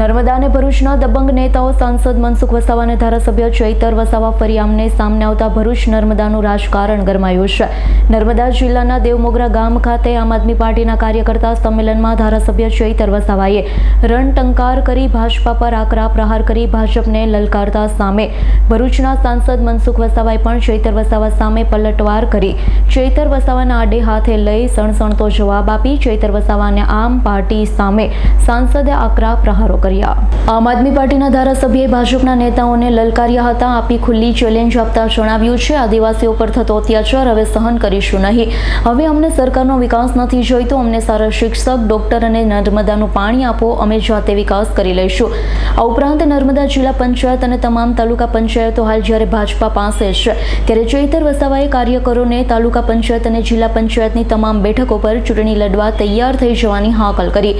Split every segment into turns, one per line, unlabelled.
નર્મદા અને ભરૂચના દબંગ નેતાઓ સાંસદ મનસુખ વસાવા અને ધારાસભ્ય ચૈતર વસાવા ફરી આમને સામને આવતા ભરૂચ નર્મદાનું રાજકારણ ગરમાયું છે. નર્મદા જિલ્લાના દેવમોગરા ગામ ખાતે આમ આદમી પાર્ટીના કાર્યકર્તા સંમેલનમાં ધારાસભ્ય ચૈતર વસાવાએ રણટંકાર કરી ભાજપા પર આકરા પ્રહાર કરી ભાજપને લલકારતા સામે. ભરૂચના સાંસદ મનસુખ વસાવાએ પણ ચૈતર વસાવા સામે પલટવાર કરી. ચૈતર વસાવાના આડે હાથે લઈ સણસણતો જવાબ આપી ચૈતર વસાવાને આમ પાર્ટી સામે સાંસદે આકરા પ્રહારો કર્યા. આમ આદમી પાર્ટીના ધારાસભ્યએ ભાજપના નેતાઓને લલકાર્યા હતા. આપી ખુલ્લી ચેલેન્જ આપતા જણાવ્યું છે, આદિવાસીઓ પર થતો અત્યાચાર હવે સહન કરીશું નહીં. હવે અમને સરકારનો વિકાસ નથી જોઈતો. અમને સારા શિક્ષક, ડોક્ટર અને નર્મદાનું પાણી આપો. અમે જાતે વિકાસ કરી લઈશું. આ ઉપરાંત નર્મદા જિલ્લા પંચાયત અને તમામ તાલુકા પંચાયતો હાલ જ્યારે ભાજપા પાસે છે, ત્યારે ચૈતર વસાવાએ કાર્યકરોને તાલુકા પંચાયત અને જિલ્લા પંચાયતની તમામ બેઠકો પર ચૂંટણી લડવા તૈયાર થઈ જવાની હાકલ કરી.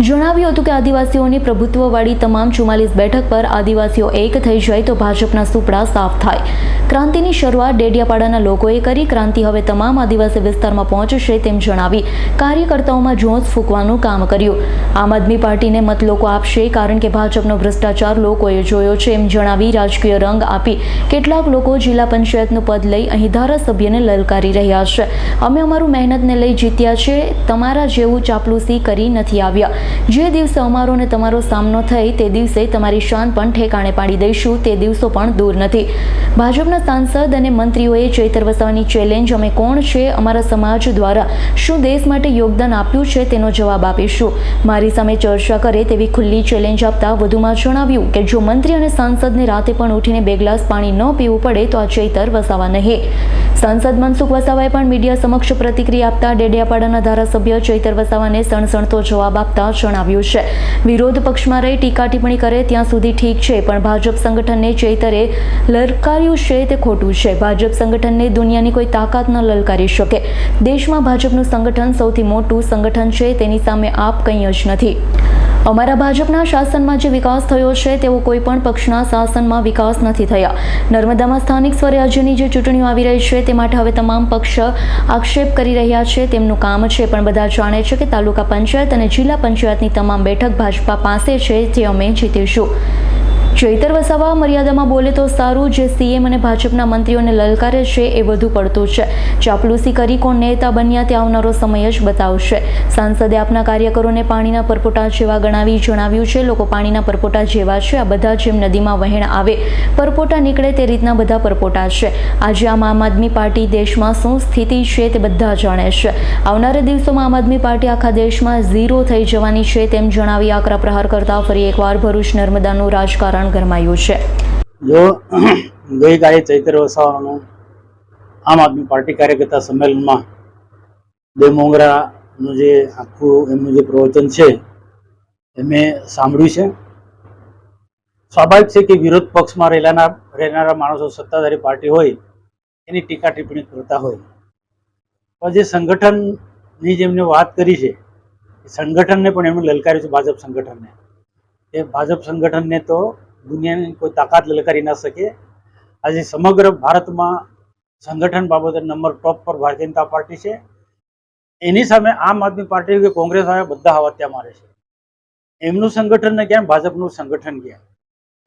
જણાવ્યું હતું કે આદિવાસીઓની પ્રભુત્વવાળી તમામ ચુમ્માલીસ બેઠક પર આદિવાસીઓ એક થઈ જાય તો ભાજપના સુપડા સાફ થાય. ક્રાંતિની શરૂઆત ડેડિયાપાડાના લોકોએ કરી. ક્રાંતિ હવે તમામ આદિવાસી વિસ્તારમાં પહોંચશે તેમ જણાવી કાર્યકર્તાઓમાં જોશ ફૂંકવાનું કામ કર્યું. આમ આદમી પાર્ટીને મત લોકો આપશે કારણ કે ભાજપનો ભ્રષ્ટાચાર લોકોએ જોયો છે એમ જણાવી રાજકીય રંગ આપી. કેટલાક લોકો જિલ્લા પંચાયતનું પદ લઈ અહીં ધારાસભ્યને લલકારી રહ્યા છે. અમે અમારું મહેનતને લઈ જીત્યા છે. તમારા જેવું ચાપલુસી કરી નથી આવ્યા. જે દિવસે અમારો ને તમારો સામનો થઈ તે દિવસે તમારી શાન પણ ઠેકાણે પાડી દઈશું, તે દિવસો પણ દૂર નથી. ભાજપના સાંસદ અને મંત્રીઓએ ચૈતર વસાવાની ચેલેન્જ અમે કોણ છે, અમારા સમાજ દ્વારા શું દેશ માટે યોગદાન આપ્યું છે તેનો જવાબ આપીશું. મારી સામે ચર્ચા કરે તેવી ખુલ્લી ચેલેન્જ આપતા વધુમાં જણાવ્યું કે જો મંત્રી અને સાંસદને રાતે પણ ઉઠીને બે ગ્લાસ પાણી ન પીવું પડે તો આ ચૈતર વસાવા નહીં. સાંસદ મનસુખ વસાવાએ પણ મીડિયા સમક્ષ પ્રતિક્રિયા આપતા ડેડિયાપાડાના ધારાસભ્ય ચૈતર વસાવાને સણસણતો જવાબ આપતા જણાવ્યું છે. વિરોધ પક્ષમાં રહી ટીકા ટિપ્પણી કરે ત્યાં સુધી ઠીક છે, પણ ભાજપ સંગઠનને ચૈતરે લલકાર્યું છે તે ખોટું છે. ભાજપ સંગઠનને દુનિયાની કોઈ તાકાત ન લલકારી શકે. દેશમાં ભાજપનું સંગઠન સૌથી મોટું સંગઠન છે, તેની સામે આપ કંઈ જ નથી. અમારા ભાજપના શાસનમાં જે વિકાસ થયો છે તેવો કોઈ પણ પક્ષના શાસનમાં વિકાસ નથી થયા. નર્મદામાં સ્થાનિક સ્વરાજ્યની જે ચૂંટણીઓ આવી રહી છે, તે માટે હવે તમામ પક્ષ આક્ષેપ કરી રહ્યા છે, તેમનું કામ છે, પણ બધા જાણે છે કે તાલુકા પંચાયત અને જિલ્લા પંચાયતની તમામ બેઠક ભાજપા પાસે છે, જે અમે જીતીશું. ચૈતર વસાવા મર્યાદામાં બોલે તો સારું, જે સીએમ અને ભાજપના મંત્રીઓને લલકારે છે એ વધુ પડતું છે. ચાપલુસી કરી કોણ નેતા બન્યા તે આવનારો સમય જ બતાવશે. સાંસદે આપના કાર્યકરોને પાણીના પરપોટા જેવા ગણાવી જણાવ્યું છે. લોકો પાણીના પરપોટા જેવા છે. આ બધા જેમ નદીમાં વહેણ આવે, પરપોટા નીકળે તે રીતના બધા પરપોટા છે. આજે આમ આમ આદમી પાર્ટી દેશમાં શું સ્થિતિ છે તે બધા જાણે છે. આવનારા દિવસોમાં આમ આદમી પાર્ટી આખા દેશમાં ઝીરો થઈ જવાની છે તેમ જણાવી આકરા પ્રહાર કરતા ફરી એકવાર ભરૂચ નર્મદાનું રાજકારણ ગરમાયું છે.
જો ગઈકાલે ચૈત્ર વસાવાનું આમ આદમી પાર્ટી કાર્યકર્તા સંમેલનમાં દેવમોંગરાનું જે આખું એમનું જે પ્રવચન છે એ મેં સાંભળ્યું છે. સ્વાભાવિક છે કે વિરોધ પક્ષમાં રહેલાના રહેનારા માણસો સત્તાધારી પાર્ટી હોય, એની ટીકા ટિપ્પણી કરતા હોય. પણ જે સંગઠનની જેમને વાત કરી છે સંગઠનને પણ એમણે લલકાર્યું છે, ભાજપ સંગઠનને. એ ભાજપ સંગઠનને તો દુનિયાની કોઈ તાકાત લલકારી ના શકે. આજે સમગ્ર ભારતમાં સંગઠન બાબતે નંબર ટોપ પર ભારતીય જનતા પાર્ટી છે. એની સામે આમ આદમી પાર્ટી કે કોંગ્રેસ આવે બધા હવાત્યા મારે છે. એમનું સંગઠન ને ક્યાં ભાજપનું સંગઠન ક્યાં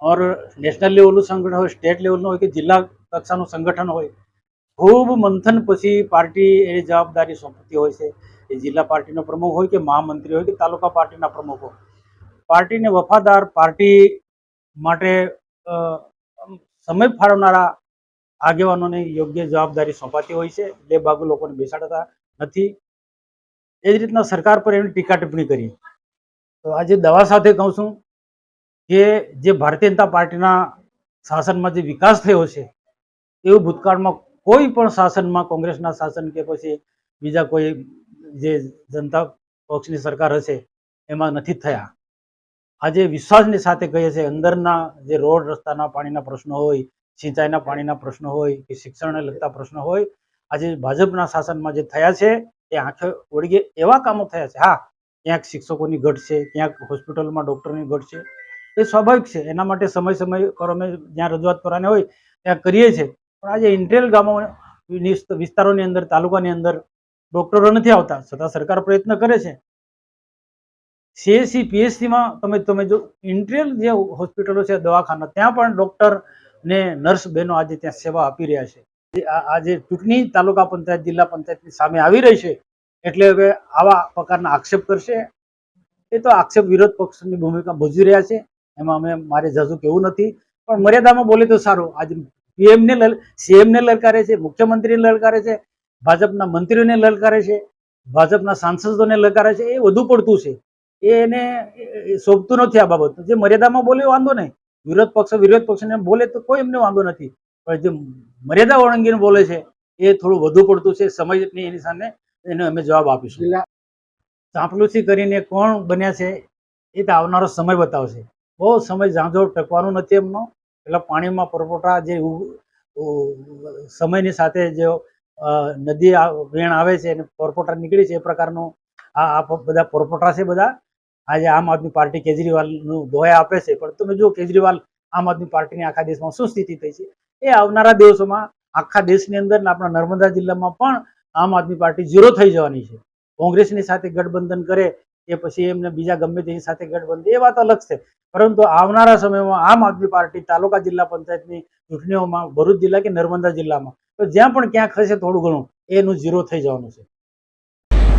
ઓર નેશનલ લેવલનું સંગઠન હોય સ્ટેટ લેવલનું હોય કે જિલ્લા કક્ષાનું સંગઠન હોય, ખૂબ મંથન પછી પાર્ટી એની જવાબદારી સોંપતી હોય છે. એ જિલ્લા પાર્ટીનો પ્રમુખ હોય કે મહામંત્રી હોય કે તાલુકા પાર્ટીના પ્રમુખ. હોય પાર્ટીને વફાદાર પાર્ટી માટે સમય ફાળવનારા આગેવાનોને યોગ્ય જવાબદારી સોંપાતી હોય છે. બે બાગુ લોકોને બેસાડતા નથી. એ જ રીતના સરકાર પર એમની ટીકા ટિપ્પણી કરી. તો આજે દવા સાથે કહું છું કે જે ભારતીય જનતા પાર્ટીના શાસનમાં જે વિકાસ થયો છે, એવું ભૂતકાળમાં કોઈ પણ શાસનમાં કોંગ્રેસના શાસન કે પછી બીજા કોઈ જે જનતા પક્ષની સરકાર હશે, એમાં નથી થયા. આજે વિશ્વાસની સાથે કહીએ છીએ, અંદરના જે રોડ રસ્તાના પાણીના પ્રશ્નો હોય, સિંચાઈના પાણીના પ્રશ્નો હોય કે શિક્ષણને લગતા પ્રશ્નો હોય, આજે ભાજપના શાસનમાં જે થયા છે, એ આંખે વળગે એવા કામો થયા છે. હા, ક્યાંક શિક્ષકોની ઘટ છે, ક્યાંક હોસ્પિટલમાં ડૉક્ટરની ઘટ છે. એ સ્વાભાવિક છે. એના માટે સમય સમય પર અમે જ્યાં રજૂઆત કરવાની હોય, ત્યાં કરીએ છીએ. પણ આજે ઇન્ટેલ ગામો વિસ્તારોની અંદર, તાલુકાની અંદર ડૉક્ટરો નથી આવતા. છતાં સરકાર પ્રયત્ન કરે છે. સીએસસી પીએચસીમાં તમે તમે જો ઇન્ટ્રીયલ જે હોસ્પિટલો છે, દવાખાના, ત્યાં પણ ડૉક્ટર ને નર્સ બહેનો આજે ત્યાં સેવા આપી રહ્યા છે. આજે ચૂંટણી તાલુકા પંચાયત, જિલ્લા પંચાયતની સામે આવી રહી છે, એટલે હવે આવા પ્રકારના આક્ષેપ કરશે. એ તો આક્ષેપ વિરોધ પક્ષની ભૂમિકા ભજવી રહ્યા છે. એમાં અમે, મારે જજુ કેવું નથી. પણ મર્યાદામાં બોલે તો સારું. આજે પીએમને સીએમને લલકારે છે, મુખ્યમંત્રીને લલકારે છે, ભાજપના મંત્રીઓને લલકારે છે, ભાજપના સાંસદોને લલકારે છે, એ વધુ પડતું છે. એ એને શોભતું નથી આ બાબત. જે મર્યાદામાં બોલે વાંધો નહીં. વિરોધ પક્ષ વિરોધ પક્ષને બોલે તો કોઈ એમને વાંધો નથી. પણ જે મર્યાદા ઓળંગીને બોલે છે એ થોડું વધુ પડતું છે. સમજની એની સામે એને અમે જવાબ આપીશું. ચાંપલુસી કરીને કોણ બન્યા છે એ તો આવનારો સમય બતાવશે. બહુ સમય ઝાંઝો ટકવાનો નથી એમનો. પેલા પાણીમાં પરપોટા જે સમયની સાથે જે નદી વેણ આવે છે અને પરપોટા નીકળે છે એ પ્રકારનું આ બધા પરપોટા છે બધા. આજે આમ આદમી પાર્ટી કેજરીવાલનું દોહા આપે છે. પણ તમે જુઓ કેજરીવાલ આમ આદમી પાર્ટીની આખા દેશમાં શું સ્થિતિ થઈ છે? એ આવનારા દિવસોમાં આખા દેશની અંદર આપણા નર્મદા જિલ્લામાં પણ આમ આદમી પાર્ટી ઝીરો થઈ જવાની છે. કોંગ્રેસની સાથે ગઠબંધન કરે કે પછી એમને બીજા ગમે તેની સાથે ગઠબંધન, એ વાત અલગ છે. પરંતુ આવનારા સમયમાં આમ આદમી પાર્ટી તાલુકા જિલ્લા પંચાયતની ચૂંટણીઓમાં ભરૂચ જિલ્લા કે નર્મદા જિલ્લામાં, તો જ્યાં પણ ક્યાંક હશે થોડું ઘણું, એનું ઝીરો થઈ જવાનું છે.